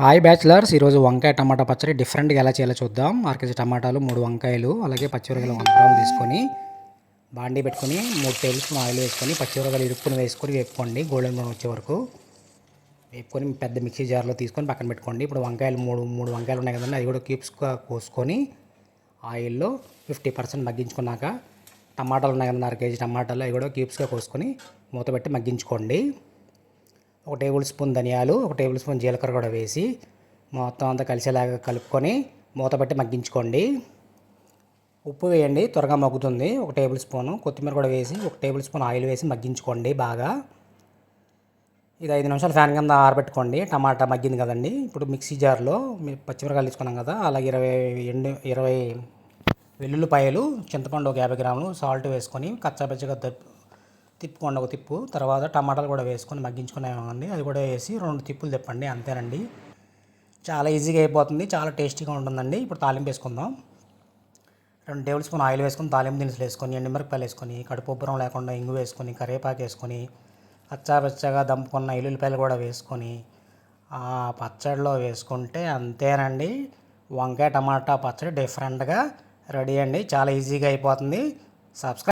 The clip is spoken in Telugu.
హాయ్ బ్యాచిలర్స్ ఈరోజు వంకాయ టమాటా పచ్చడి డిఫరెంట్గా ఎలా చేయాలో చూద్దాం. ఆర్కేజీ టమాటాలు మూడు వంకాయలు అలాగే పచ్చిమిరకాయలు వంద గ్రామ్ తీసుకొని బాండీ పెట్టుకొని మూడు టేబుల్ స్పూన్ ఆయిల్ వేసుకొని పచ్చిమిరకాయలు ఇరుక్కుని వేసుకొని వేపుకోండి. గోల్డెన్ బ్రౌన్ వచ్చే వరకు వేపుకొని పెద్ద మిక్సీ జార్లో తీసుకొని పక్కన పెట్టుకోండి. ఇప్పుడు వంకాయలు మూడు మూడు వంకాయలు ఉన్నాయి కదండి అవి కూడా క్యూబ్స్గా కోసుకొని ఆయిల్లో ఫిఫ్టీ పర్సెంట్ మగ్గించుకున్నాక టమాటాలు ఉన్నాయి కదండి అర కేజీ టమాటాలు అవి కూడా క్యూబ్స్గా కోసుకొని మూత పెట్టి మగ్గించుకోండి. ఒక టేబుల్ స్పూన్ ధనియాలు ఒక టేబుల్ స్పూన్ జీలకర్ర కూడా వేసి మొత్తం అంతా కలిసేలాగా కలుపుకొని మూత పెట్టి మగ్గించుకోండి. ఉప్పు వేయండి త్వరగా మగ్గుతుంది. ఒక టేబుల్ స్పూను కొత్తిమీర కూడా వేసి ఒక టేబుల్ స్పూన్ ఆయిల్ వేసి మగ్గించుకోండి బాగా. ఇది ఐదు నిమిషాలు ఫ్యాన్ కింద ఆరబెట్టుకోండి. టమాటా మగ్గింది కదండి. ఇప్పుడు మిక్సీ జార్లో పచ్చిమిరకాయలు తీసుకున్నాం కదా అలాగే ఇరవై ఎండు ఇరవై వెల్లుల్లిపాయలు చింతపండు ఒక యాభై గ్రాములు సాల్ట్ వేసుకొని కచ్చాపచ్చిగా తిప్పుకోండి ఒక తిప్పు. తర్వాత టమాటాలు కూడా వేసుకొని మగ్గించుకున్నామండి అది కూడా వేసి రెండు తిప్పులు తిప్పండి అంతేనండి. చాలా ఈజీగా అయిపోతుంది చాలా టేస్టీగా ఉంటుందండి. ఇప్పుడు తాలింపు వేసుకుందాం. రెండు టేబుల్ స్పూన్ ఆయిల్ వేసుకొని తాలింపు దినుసులు వేసుకొని ఎండుమిరపకాయలు వేసుకొని కడుపుబ్బరం లేకుండా ఇంగు వేసుకొని కరివేపాకు వేసుకొని పచ్చాపచ్చగా దంపుకున్న ఎల్లుల్లిపాయలు కూడా వేసుకొని ఆ పచ్చడిలో వేసుకుంటే అంతేనండి. వంకాయ టమాటా పచ్చడి డిఫరెంట్గా రెడీ అండి. చాలా ఈజీగా అయిపోతుంది. సబ్స్క్రైబ్